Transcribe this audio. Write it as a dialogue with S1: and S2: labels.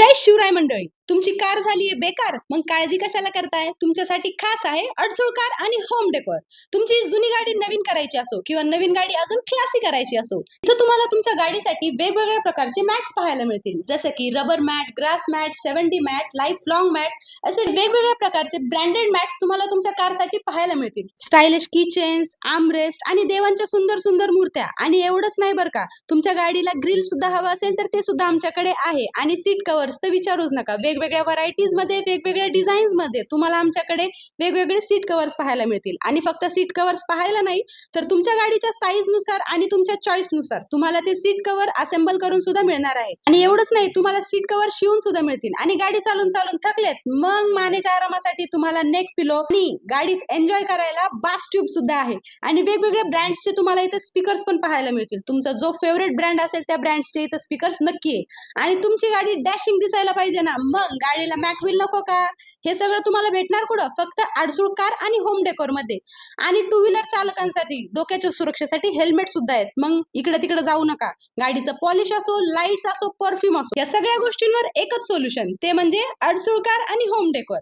S1: जय शिवराय मंडळी. तुमची कार झालीये बेकार. मग काळजी कशाला करताय? तुमच्यासाठी खास आहे अडचूळ कार आणि होम डेकोर तुमची जुनी गाडी नवीन करायची असो किंवा नवीन गाडी अजून क्लासी करायची असो इथं तुम्हाला तुमच्या गाडीसाठी वेगवेगळ्या प्रकारचे मॅट्स पाहायला मिळतील. जसं की rubber mat grass mat seventy mat life long mat असे वेगवेगळ्या प्रकारचे ब्रँडेड मॅट्स तुम्हाला तुमच्या कारसाठी पाहायला मिळतील. स्टायलिश की चेन्स आर्मरेस्ट आणि देवांच्या सुंदर सुंदर मूर्त्या. आणि एवढंच नाही बरं का तुमच्या गाडीला ग्रिल सुद्धा हवं असेल तर ते सुद्धा आमच्याकडे आहे आणि सीट कव्हर्स तर विचारूच नका. वेगवेगळ्या व्हरायटीजमध्ये वेगवेगळ्या डिझाईन्समध्ये तुम्हाला आमच्याकडे वेगवेगळे सीट कव्हर्स पाहायला मिळतील. आणि फक्त सीट कव्हर्स पाहायला नाही तर तुमच्या गाडीच्या साईजनुसार आणि तुमच्या चॉईसनुसार तुम्हाला ते सीट कव्हर असेंबल करून सुद्धा मिळणार आहे. आणि एवढंच नाही तुम्हाला सीट कव्हर शिवून सुद्धा मिळतील. आणि गाडी चालून चालून थकलेत मग मानेच्या आरामासाठी तुम्हाला नेक पिलो आणि गाडीत एन्जॉय करायला बास ट्यूब सुद्धा आहे. आणि वेगवेगळ्या ब्रँड्सचे तुम्हाला इथे स्पीकर्स पण पाहायला मिळतील. तुमचा जो फेवरेट ब्रँड असेल त्या ब्रँड्सचे इथे स्पीकर्स नक्की आहे. आणि तुमची गाडी डॅशिंग दिसायला पाहिजे ना. मग गाडीला मॅकविल नको का? हे सगळं तुम्हाला भेटणार कुठं? फक्त आडसूळ कार आणि होम डेकोरमध्ये. आणि टू व्हीलर चालकांसाठी डोक्याच्या सुरक्षेसाठी हेल्मेट सुद्धा आहेत. मग इकडे तिकडे जाऊ नका. गाडीचं पॉलिश असो लाईट्स असो परफ्यूम असो या सगळ्या गोष्टींवर एकच सोल्युशन ते म्हणजे अडसूळ कार आणि होम डेकोर